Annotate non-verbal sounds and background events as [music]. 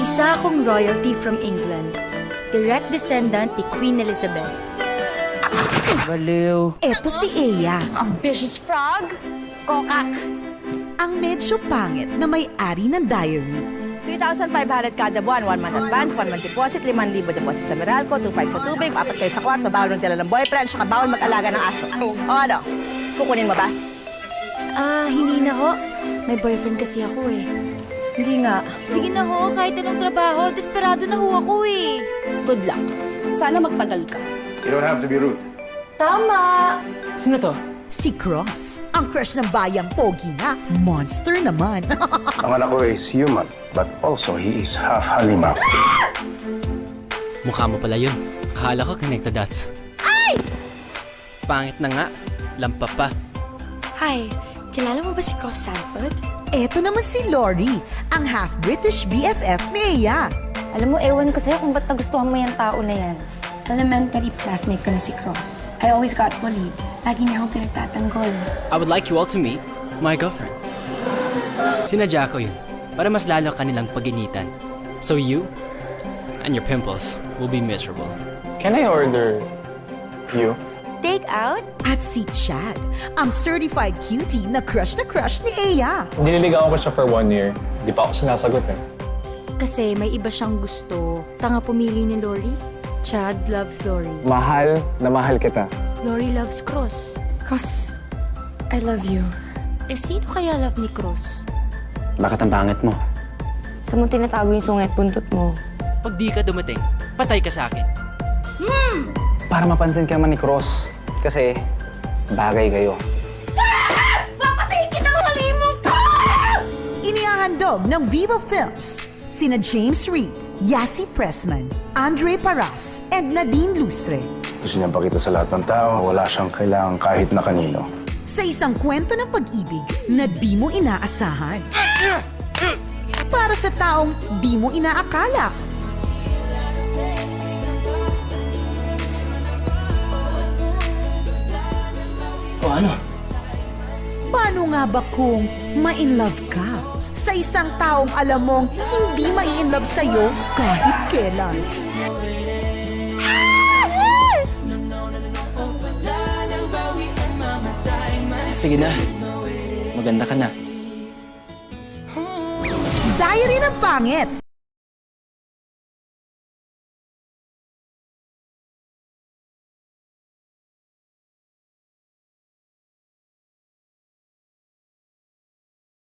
Isa akong royalty from England. Direct descendant ni Queen Elizabeth. Baliw. Eto si Eya, Ambitious frog? Kokak. ang medyo pangit na may-ari ng diary. 3,500 kada buwan, 1 month advance, 1 month deposit, 5,000 deposit sa Meralco, 2,500 sa tubig, 4 kayo sa kwarto, bawal ng tila ng boyfriend, saka bawal mag-alaga ng aso. O ano? Kukunin mo ba? Ah, hindi na ho. May boyfriend kasi ako eh. Hindi nga. Sige na ho, kahit anong trabaho, desperado na ho ako eh. Good luck. Sana magtagal ka. You don't have to be rude. Tama! Sino to? Si Cross, ang crush ng bayang pogi nga. Monster naman. [laughs] Ang anak ko is human, but also he is half halima. [laughs] Mukha mo pala yun. Akala ko connected dots. Ay! Pangit na nga. Lampa pa. Hi, kilala mo ba si Cross Sanford? Eto naman si Lori, ang half-British BFF ni Eya. Alam mo, ewan ko sa'yo kung ba't nagustuhan mo yung tao na yan. Elementary classmate ko na si Cross. I always got bullied. Lagi niya akong pinagtatanggol. I would like you all to meet my girlfriend. Sinadya ko yun para mas lalo kanilang paginitan. So you and your pimples will be miserable. Can I order you? Take out? At si Chad, ang certified cutie na crush na crush ni Eya. Nililigawan ko siya for one year. Di pa ako sinasagot eh. Kasi may iba siyang gusto. Tanga pumili ni Lori. Chad loves Lori. Mahal na mahal kita. Lori loves Cross. Cross, I love you. Eh, sino kaya love ni Cross? Bakit ang pangit mo? Sa mo tinatago yung sungit buntot mo. Pag di ka dumating, patay ka sa akin. Para mapansin ka naman ni Cross. Kasi bagay kayo. Inihahandog ng Viva Films, sina James Reed, Yasi Pressman, Andre Paras, and Nadine Lustre. Gusto niyang pakita sa lahat ng tao, wala siyang kailangan kahit na kanino. Sa isang kwento ng pag-ibig na di mo inaasahan. Para sa taong di mo inaakala. Paano nga ba kung ma-inlove ka sa isang taong alam mong hindi mai-inlove sa'yo kahit kailan? Sige na. Maganda ka na. Diary ng Pangit